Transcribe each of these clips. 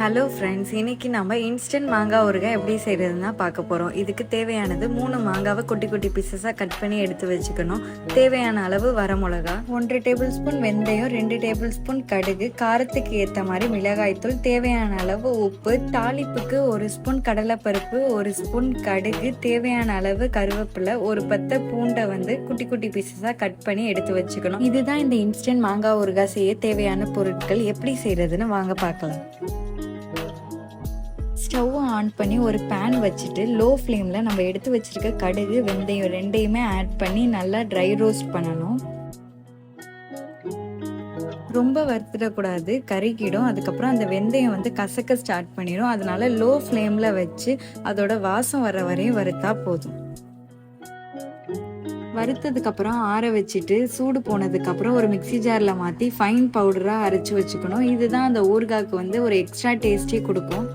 Hello friends இன்னைக்கு நம்ம instant மாங்காய் ஊறுகாய் எப்படி செய்கிறதுனா பார்க்க போகிறோம் இதுக்கு தேவையானது மூணு மாங்காவை குட்டி குட்டி பீசஸாக கட் பண்ணி எடுத்து வச்சுக்கணும். தேவையான அளவு வரமிளகா ஒன்றரை டேபிள் ஸ்பூன் வெந்தயம் ரெண்டு டேபிள் ஸ்பூன் கடுகு காரத்துக்கு ஏற்ற மாதிரி மிளகாய்த்தூள் தேவையான அளவு உப்பு தாளிப்புக்கு ஒரு ஸ்பூன் கடலைப்பருப்பு ஒரு ஸ்பூன் கடுகு தேவையான அளவு கருவேப்பிலை ஒரு பத்தை பூண்டை வந்து குட்டி குட்டி பீசஸாக கட் பண்ணி எடுத்து வச்சுக்கணும். இதுதான் இந்த இன்ஸ்டன்ட் மாங்காய் ஊறுகாய் செய்ய தேவையான பொருட்கள் எப்படி செய்கிறதுன்னு வாங்க பார்க்கலாம். ஸ்டவ்வை ஆன் பண்ணி ஒரு பேன் வச்சுட்டு லோ ஃப்ளேமில் நம்ம எடுத்து வச்சுருக்க கடுகு வெந்தயம் ரெண்டையுமே ஆட் பண்ணி நல்லா ட்ரை ரோஸ்ட் பண்ணணும். ரொம்ப வறுத்துடக்கூடாது கருகிடும். அதுக்கப்புறம் அந்த வெந்தயம் வந்து கசக்க ஸ்டார்ட் பண்ணிடும். அதனால லோ ஃப்ளேமில் வச்சு அதோட வாசம் வர வரையும் வறுத்தா போதும். வறுத்ததுக்கப்புறம் ஆற வச்சுட்டு சூடு போனதுக்கப்புறம் ஒரு மிக்ஸி ஜாரில் மாற்றி ஃபைன் பவுடராக அரைச்சி வச்சுக்கணும். இதுதான் அந்த ஊறுகாய்க்கு வந்து ஒரு எக்ஸ்ட்ரா டேஸ்டே கொடுக்கும்.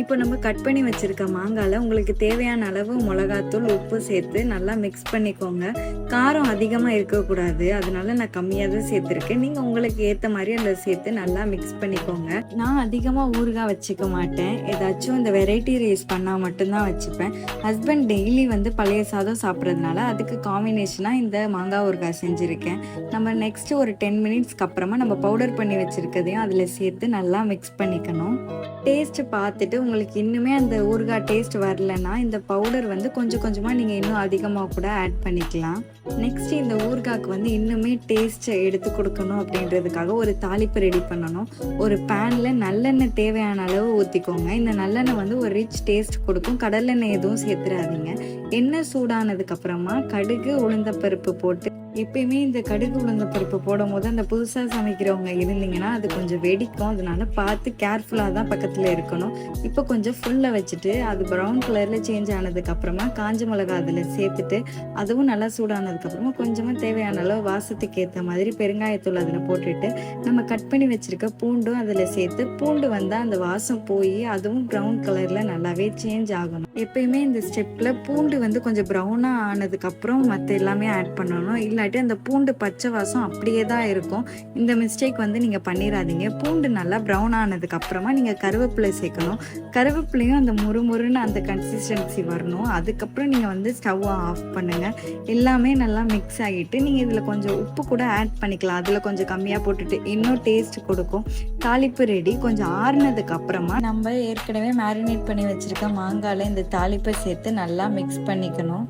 இப்போ நம்ம கட் பண்ணி வச்சிருக்க மாங்காயில் உங்களுக்கு தேவையான அளவு மிளகாத்தூள் உப்பு சேர்த்து நல்லா மிக்ஸ் பண்ணிக்கோங்க. காரம் அதிகமாக இருக்கக்கூடாது. அதனால நான் கம்மியாக தான் சேர்த்துருக்கேன். நீங்கள் உங்களுக்கு ஏற்ற மாதிரி அதில் சேர்த்து நல்லா மிக்ஸ் பண்ணிக்கோங்க. நான் அதிகமாக ஊறுகாய் வச்சுக்க மாட்டேன். ஏதாச்சும் இந்த வெரைட்டி ரைஸ் பண்ணால் மட்டும்தான் வச்சுப்பேன். ஹஸ்பண்ட் டெய்லி வந்து பழைய சாதம் சாப்பிட்றதுனால அதுக்கு காம்பினேஷனாக இந்த மாங்காய் ஊறுகாய் செஞ்சுருக்கேன். நம்ம நெக்ஸ்ட் ஒரு டென் மினிட்ஸ்க்கு அப்புறமா நம்ம பவுடர் பண்ணி வச்சுருக்கதையும் அதில் சேர்த்து நல்லா மிக்ஸ் பண்ணிக்கணும். டேஸ்ட் பார்த்துட்டு உங்களுக்கு இன்னுமே அந்த ஊறுகாய் டேஸ்ட் வரலன்னா இந்த பவுடர் வந்து கொஞ்சம் கொஞ்சமாக நீங்கள் இன்னும் அதிகமாக கூட ஆட் பண்ணிக்கலாம். நெக்ஸ்ட் இந்த ஊறுகாய்க்கு வந்து இன்னுமே டேஸ்ட் எடுத்து கொடுக்கணும் அப்படின்றதுக்காக ஒரு தாளிப்பு ரெடி பண்ணணும். ஒரு பேனில் நல்லெண்ணெய் தேவையான அளவு ஊற்றிக்கோங்க இந்த நல்லெண்ணெய் வந்து ஒரு ரிச் டேஸ்ட் கொடுக்கும். கடலெண்ணெய் எதுவும் சேர்த்துடாதீங்க எண்ணெய் சூடானதுக்கப்புறமா கடுகு உளுந்தப்பருப்பு போட்டு எப்பயுமே இந்த கடுகு உளுந்த பருப்பு போடும் போது அந்த புதுசாக சமைக்கிறவங்க இருந்தீங்கன்னா அது கொஞ்சம் வெடிக்கும். அதனால பார்த்து கேர்ஃபுல்லாக தான் பக்கத்தில் இருக்கணும். இப்போ கொஞ்சம் ஃபுல்லாக வச்சுட்டு அது ப்ரௌன் கலரில் சேஞ்ச் ஆனதுக்கு அப்புறமா காஞ்ச மிளகா அதில் சேர்த்துட்டு அதுவும் நல்லா சூடானதுக்கப்புறமா கொஞ்சமாக தேவையான அளவு வாசத்துக்கு ஏற்ற மாதிரி பெருங்காயத்தூள் அதில் போட்டுட்டு நம்ம கட் பண்ணி வச்சிருக்க பூண்டும் அதில் சேர்த்து பூண்டு வந்தால் அந்த வாசம் போய் அதுவும் ப்ரௌன் கலரில் நல்லாவே சேஞ்ச் ஆகணும். எப்பயுமே இந்த ஸ்டெப்பில் பூண்டு வந்து கொஞ்சம் ப்ரௌனாக ஆனதுக்கப்புறம் மற்ற எல்லாமே ஆட் பண்ணணும். இல்லை இல்லாட்டி அந்த பூண்டு பச்சை வாசம் அப்படியே தான் இருக்கும். இந்த மிஸ்டேக் வந்து நீங்கள் பண்ணிடாதீங்க பூண்டு நல்லா ப்ரௌன் ஆனதுக்கு அப்புறமா நீங்கள் கருவேப்பிலை சேர்க்கணும். கருவேப்பிலையும் அந்த முறுமுறுன்னு அந்த கன்சிஸ்டன்சி வரணும். அதுக்கப்புறம் நீங்கள் வந்து ஸ்டவ்வை ஆஃப் பண்ணுங்கள் எல்லாமே நல்லா மிக்ஸ் ஆகிட்டு நீங்கள் இதில் கொஞ்சம் உப்பு கூட ஆட் பண்ணிக்கலாம். அதில் கொஞ்சம் கம்மியாக போட்டுட்டு இன்னும் டேஸ்ட் கொடுக்கும். தாளிப்பு ரெடி கொஞ்சம் ஆறுனதுக்கு அப்புறமா நம்ம ஏற்கனவே மேரினேட் பண்ணி வச்சுருக்க மாங்காயில் இந்த தாளிப்பை சேர்த்து நல்லா மிக்ஸ் பண்ணிக்கணும்.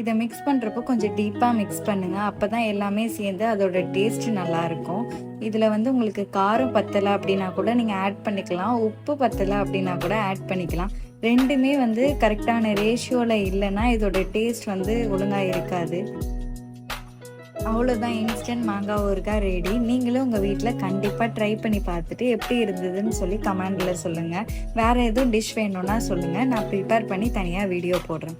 இதை மிக்ஸ் பண்ணுறப்போ கொஞ்சம் டீப்பாக மிக்ஸ் பண்ணுங்கள் அப்போ தான் எல்லாமே சேர்ந்து அதோட டேஸ்ட் நல்லாயிருக்கும். இதில் வந்து உங்களுக்கு காரம் பத்தலை அப்படின்னா கூட நீங்கள் ஆட் பண்ணிக்கலாம். உப்பு பத்தலை அப்படின்னா கூட ஆட் பண்ணிக்கலாம். ரெண்டுமே வந்து கரெக்டான ரேஷியோவில் இல்லைன்னா இதோட டேஸ்ட் வந்து ஒழுங்காக இருக்காது. அவ்வளோதான் இன்ஸ்டன்ட் மாங்காய் ஊறுகாய் ரெடி நீங்களும் உங்கள் வீட்டில் கண்டிப்பாக ட்ரை பண்ணி பார்த்துட்டு எப்படி இருந்ததுன்னு சொல்லி கமெண்டில் சொல்லுங்கள் வேறு எதுவும் டிஷ் வேணும்னா சொல்லுங்கள் நான் ப்ரிப்பேர் பண்ணி தனியாக வீடியோ போடுறேன்.